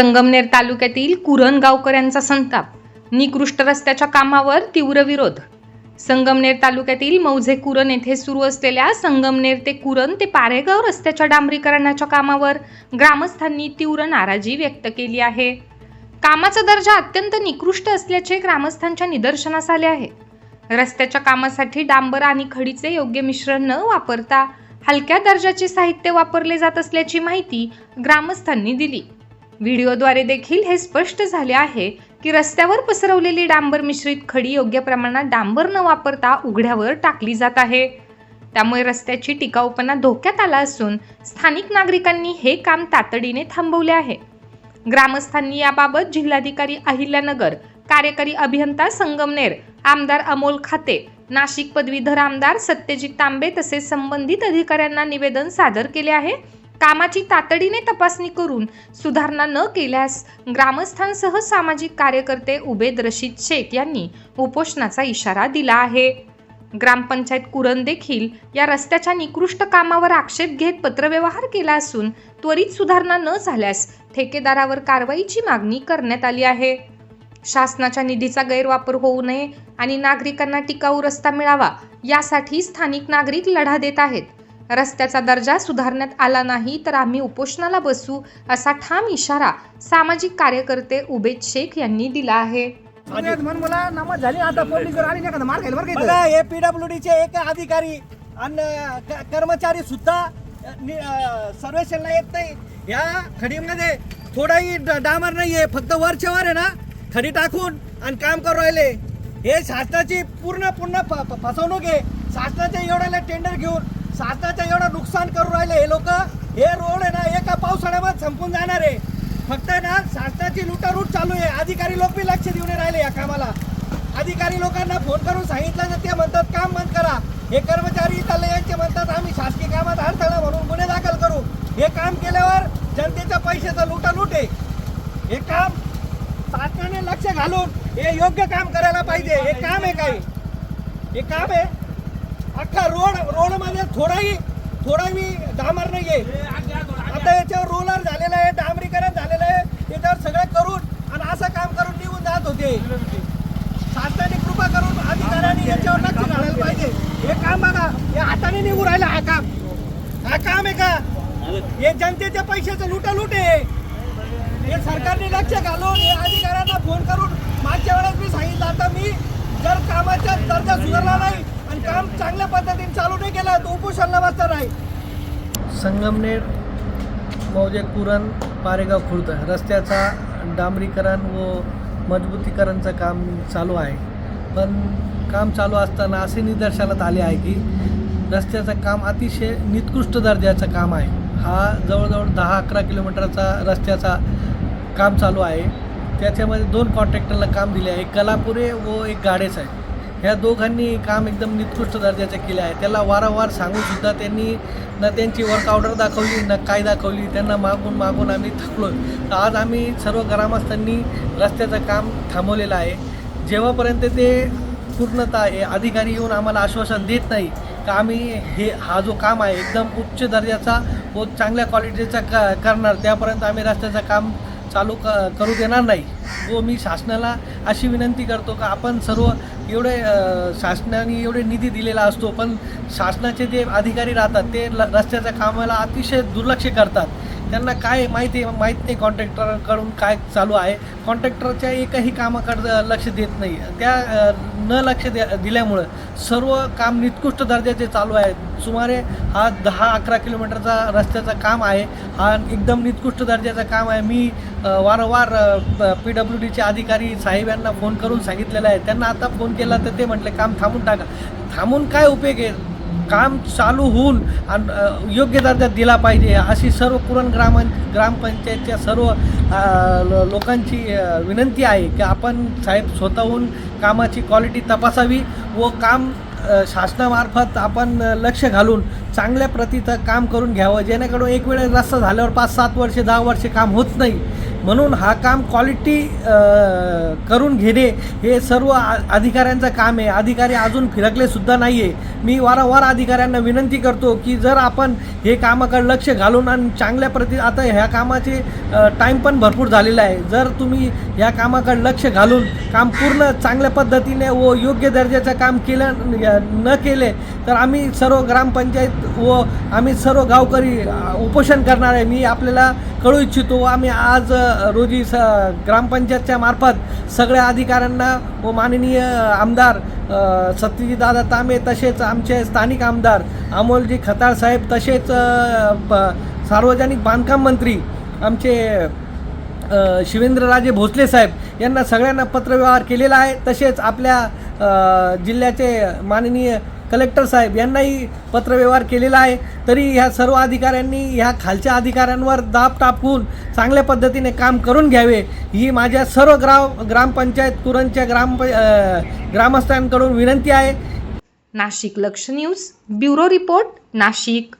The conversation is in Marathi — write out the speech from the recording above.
संगमनेर तालुक्यातील कुरण गावकऱ्यांचा संताप. निकृष्ट रस्त्याच्या कामावर तीव्र विरोध. संगमनेर तालुक्यातील मौजे कुरण येथे सुरू असलेल्या संगमनेर ते कुरण ते पारेगाव रस्त्याच्या डांबरीकरणाच्या कामावर ग्रामस्थांनी तीव्र नाराजी व्यक्त केली आहे. कामाचा दर्जा अत्यंत निकृष्ट असल्याचे ग्रामस्थांच्या निदर्शनास आले आहे. रस्त्याच्या कामासाठी डांबर आणि खडीचे योग्य मिश्रण न वापरता हलक्या दर्जाचे साहित्य वापरले जात असल्याची माहिती ग्रामस्थांनी दिली. व्हिडिओद्वारे देखील हे स्पष्ट झाले आहे की रस्त्यावर पसरवलेली डांबर मिश्रित खडी योग्य प्रमाणात डांबर न वापरता उघड्यावर टाकली जात आहे. त्यामुळे रस्त्याची टिकाऊपणा धोक्यात आला असून स्थानिक नागरिकांनी हे काम तातडीने थांबवले आहे. ग्रामस्थांनी याबाबत जिल्हाधिकारी अहिल्यानगर कार्यकारी अभियंता संगमनेर आमदार अमोल खाते नाशिक पदवीधर आमदार सत्यजित तांबे तसेच संबंधित अधिकाऱ्यांना निवेदन सादर केले आहे. कामाची तातडीने तपासणी करून सुधारणा न केल्यास ग्रामस्थांसह सामाजिक कार्यकर्ते उबेद रशीद शेख यांनी उपोषणाचा इशारा दिला आहे. ग्रामपंचायत कुरण देखील या रस्त्याच्या निकृष्ट कामावर आक्षेप घेत पत्रव्यवहार केला असून त्वरित सुधारणा न झाल्यास ठेकेदारावर कारवाईची मागणी करण्यात आली आहे. शासनाच्या निधीचा गैरवापर होऊ नये आणि नागरिकांना टिकाऊ रस्ता मिळावा यासाठी स्थानिक नागरिक लढा देत आहेत. रस्त्याचा दर्जा सुधारण्यात आला नाही तर आम्ही उपोषणाला बसू असा ठाम इशारा सामाजिक कार्यकर्ते उबेद शेख यांनी दिला आहे. पुण्यात म्हण मला झाली आता पोलीस जर आली नाही का मार खाईल बरं का इथं. बघा हे पीडब्ल्यूडी चे एक अधिकारी आणि कर्मचारी सुद्धा सर्वेक्षणला येत नाही. या खडीमध्ये थोडाही ड- डांबर नाहीये फक्त वरच्या वर आहे ना खडी टाकून आणि काम करू राहिले. हे शासनाची पूर्ण पूर्ण फसवणूक आहे. शासनाच्या एवढ्याला टेंडर घेऊन शासनाचं एवढं नुकसान करू राहिले हे लोक. हे रोड आहे ना एका पावसाळ्यामध्ये संपून जाणार आहे. फक्त आहे ना शासनाची लुटारूट चालू आहे. अधिकारी लोक बी लक्ष देऊन राहिले या कामाला. अधिकारी लोकांना फोन करून सांगितलं तर ते म्हणतात काम बंद करा. हे कर्मचारी चालले यांचे म्हणतात आम्ही शासकीय कामात अडथळा म्हणून गुन्हे दाखल करू. हे काम केल्यावर जनतेच्या पैशाचा लुटा आहे. हे काम शासनाने लक्ष घालून हे योग्य काम करायला पाहिजे. हे काम आहे काही. हे काम आहे. अख्खा रोड रोडमध्ये थोडाही थोडाही डांबर नाहीये. आता याच्यावर रोलर झालेलं आहे डांबरीकरण झालेलं आहे. याच्यावर सगळं करून आणि असं काम करून निघून जात होते. शासनाने कृपा करून अधिकाऱ्यांनी याच्यावर लक्ष घालायला पाहिजे. हे काम बघा हे हाताने निघून राहिलं हा काम. हा काम आहे का? हे जनतेच्या पैशाचं लुटालूट आहे. हे सरकारने लक्ष घालून हे अधिकाऱ्यांना फोन करून मागच्या वेळेस मी सांगितलं आता मी जर कामाचा दर्जा सुधारला नाही चांगल्या चालू नाही केलं तर उपोषणला बसणार नाही संगमनेर मौजे कुरण पारेगाव खुर्द. रस्त्याचा डांबरीकरण व मजबूतीकरणचं काम चालू आहे. पण काम चालू असताना असे निदर्शनात आले आहे की रस्त्याचं काम अतिशय निकृष्ट दर्जाचं काम आहे. हा जवळजवळ दहा अकरा किलोमीटरचा रस्त्याचा काम चालू आहे. त्याच्यामध्ये दोन कॉन्ट्रॅक्टरला काम दिले आहे. एक कलापुरे व एक गाडेच आहे. ह्या दोघांनी काम एकदम निकृष्ट दर्जाचे केले आहे. त्याला वारंवार सांगून सुद्धा त्यांनी न त्यांची वर्क ऑर्डर दाखवली न काय दाखवली त्यांना मागून मागून आम्ही थकलो तर आज आम्ही सर्व ग्रामस्थांनी रस्त्याचं काम थांबवलेलं आहे. जेव्हापर्यंत ते पूर्णतः हे अधिकारी येऊन आम्हाला आश्वासन देत नाही का आम्ही हे हा जो काम आहे एकदम उच्च दर्जाचा व चांगल्या क्वालिटीचा क करणार त्यापर्यंत आम्ही रस्त्याचं काम चालू क करू देणार नाही. व मी शासनाला अशी विनंती करतो का आपण सर्व एवढे शासनाने एवढे निधी दिलेला असतो पण शासनाचे जे अधिकारी राहतात ते रस्त्याच्या कामाला अतिशय दुर्लक्ष करतात. त्यांना काय माहिती माहीत नाही कॉन्ट्रॅक्टरकडून काय चालू आहे. कॉन्ट्रॅक्टरच्या एकही कामाकडं लक्ष देत नाही. त्या न लक्ष दे दिल्यामुळं सर्व काम निकृष्ट दर्जाचे चालू आहे सुमारे हा दहा अकरा किलोमीटरचा रस्त्याचं काम आहे. हा एकदम निकृष्ट दर्जाचं काम आहे. मी वारंवार पी डब्ल्यू डीचे अधिकारी साहेब यांना फोन करून सांगितलेलं आहे. त्यांना आता फोन केला तर ते म्हटले काम थांबून टाका. थांबून काय उपयोग आहे? काम चालू होऊन आणि योग्य दर्जा दिला पाहिजे. अशी सर्व पुरण ग्राम ग्रामपंचायतच्या सर्व लोकांची विनंती आहे की आपण साहेब स्वतःहून कामाची क्वालिटी तपासावी व काम शासनामार्फत आपण लक्ष घालून चांगल्या प्रतीचं काम करून घ्यावं. जेणेकरून एक वेळेस रस्ता झाल्यावर पाच सात वर्षे दहा वर्षे काम होत नाही. म्हणून हा काम क्वालिटी करून घेणे हे सर्व अधिकाऱ्यांचं काम आहे. अधिकारी अजून फिरकले सुद्धा नाही आहे मी वारंवार अधिकाऱ्यांना विनंती करतो की जर आपण हे कामाकडे लक्ष घालून आणि चांगल्या प्रति आता ह्या कामाचे टाईम पण भरपूर झालेला आहे. जर तुम्ही ह्या कामाकडे लक्ष घालून काम पूर्ण चांगल्या पद्धतीने व योग्य दर्जाचं काम केलं न केले तर आम्ही सर्व ग्रामपंचायत व आम्ही सर्व गावकरी उपोषण करणार आहे. मी आपल्याला कळू इच्छितो. आम्ही आज रोजी स ग्रामपंचायतच्या मार्फत सगळ्या अधिकाऱ्यांना व माननीय आमदार सत्यजीदादा तांबे तसेच आमचे स्थानिक आमदार अमोलजी खताळ साहेब तसेच सार्वजनिक बांधकाम मंत्री आमचे शिवेंद्रराजे भोसले साहेब यांना सगळ्यांना पत्रव्यवहार केलेला आहे. तसेच आपल्या जिल्ह्याचे माननीय कलेक्टर साहेब यांनाही पत्रव्यवहार केलेला आहे. तरी ह्या सर्व अधिकाऱ्यांनी ह्या खालच्या अधिकाऱ्यांवर दाब टाकून चांगल्या पद्धतीने काम करून घ्यावे. ही माझ्या सर्व ग्राम ग्रामपंचायत तुरंतच्या ग्राम ग्रामस्थांकडून विनंती आहे. नाशिक लक्ष न्यूज ब्युरो रिपोर्ट नाशिक.